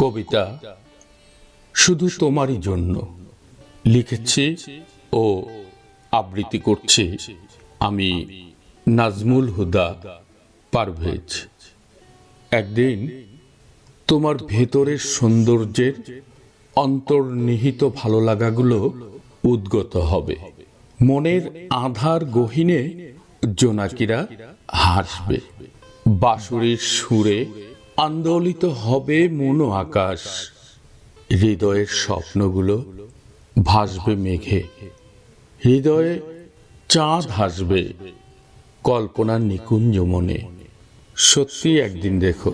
কবিতা শুধু তোমারই জন্য লিখেছি ও আবৃত্তি করছি আমি নাজমুল হুদা পারভেজ। একদিন তোমার ভেতরের সৌন্দর্যের অন্তর্নিহিত ভালো লাগাগুলো উদ্গত হবে। মনের আধার গহীনে জোনাকিরা হাসবে। বাঁশুরির সুরে আন্দোলিত হবে মনো আকাশ। হৃদয়ের স্বপ্নগুলো ভাসবে মেঘে। হৃদয়ে চাঁদ হাসবে কল্পনার নিকুঞ্জ মনে। সত্যি একদিন দেখো,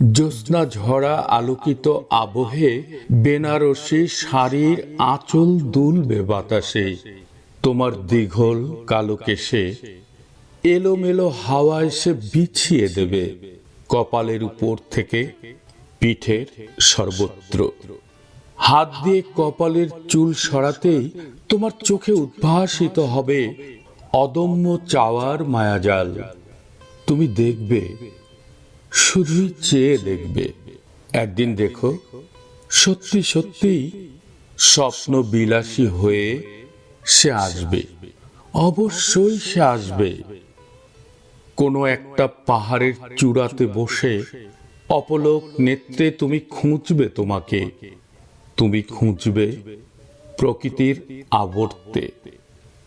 জ্যোৎস্না ঝরা আলোকিত আবহে বেনারসি শাড়ির আঁচল দুলবে বাতাসে। তোমার দীঘল কালো কেশে, এলোমেলো হাওয়া এসে বিছিয়ে দেবে। কপালের উপর থেকে পিঠের সর্বত্র। হাত দিয়ে কপালের চুল সরাতেই তোমার চোখে উদ্ভাসিত হবে অদম্য চাওয়ার মায়াজাল। তুমি দেখবে, শুধুই চেয়ে দেখবে। একদিন দেখো, সত্যি সত্যি স্বপ্ন বিলাসী হয়ে সে আসবে। অবশ্যই সে আসবে। কোনো একটা পাহাড়ের চূড়াতে বসে, অপলোক, নেত্রে তুমি খুঁজবে তোমাকে। তুমি খুঁজবে প্রকৃতির আবর্তে।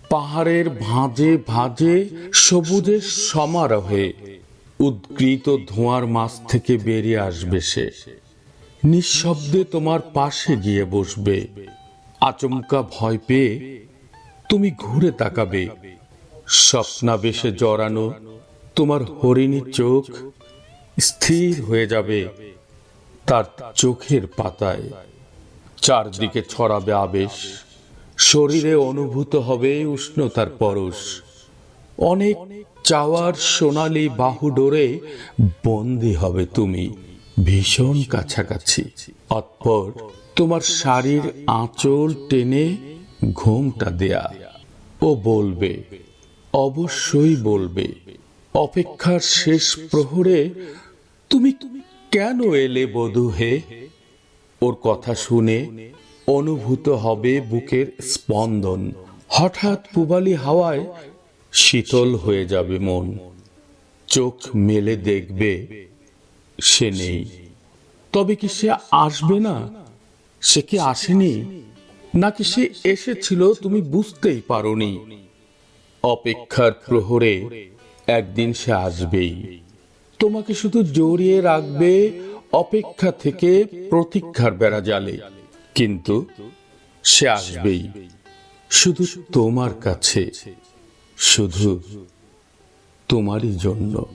পাহাড়ের ভাঁজে ভাঁজে সবুজের সমারোহে উদ্গৃত ধোঁয়ার মাছ থেকে বেরিয়ে আসবে সে। নিঃশব্দে তোমার পাশে গিয়ে বসবে। আচমকা ভয় পেয়ে তুমি ঘুরে তাকাবে। স্বপ্নাবেশে জড়ানো তোমার হরিণী চোখ স্থির হয়ে যাবে তার চোখের পাতায়। চারদিকে ছড়াবে আবেশ, শরীরে অনুভূত হবে উষ্ণতার পরশ। অনেক চাওয়ার সোনালি বাহু ডোরে বন্দি হবে তুমি, ভীষণ কাছাকাছি। অতপর তোমার শাড়ির আঁচল টেনে ঘুমটা দেয়া ও বলবে, অবশ্যই বলবে অপেক্ষার শেষ প্রহরে তুমি কেন এলে বধূ হে? ওর কথা শুনে অনুভূত হবে বুকের স্পন্দন। হঠাৎ পুবালি হাওয়ায় শীতল হয়ে যাবে মন। চোখ মেলে দেখবে সে নেই। তবে কি সে আসবে না? সে কি আসেনি? নাকি সে এসেছিল তুমি বুঝতেই পারোনি? অপেক্ষার প্রহরে একদিন সে আসবেই। তোমাকে শুধু জড়িয়ে রাখবে অপেক্ষা থেকে প্রতীক্ষার বেড়া জালে। কিন্তু সে আসবেই। শুধু তোমার কাছে, শুধু তোমারই জন্য।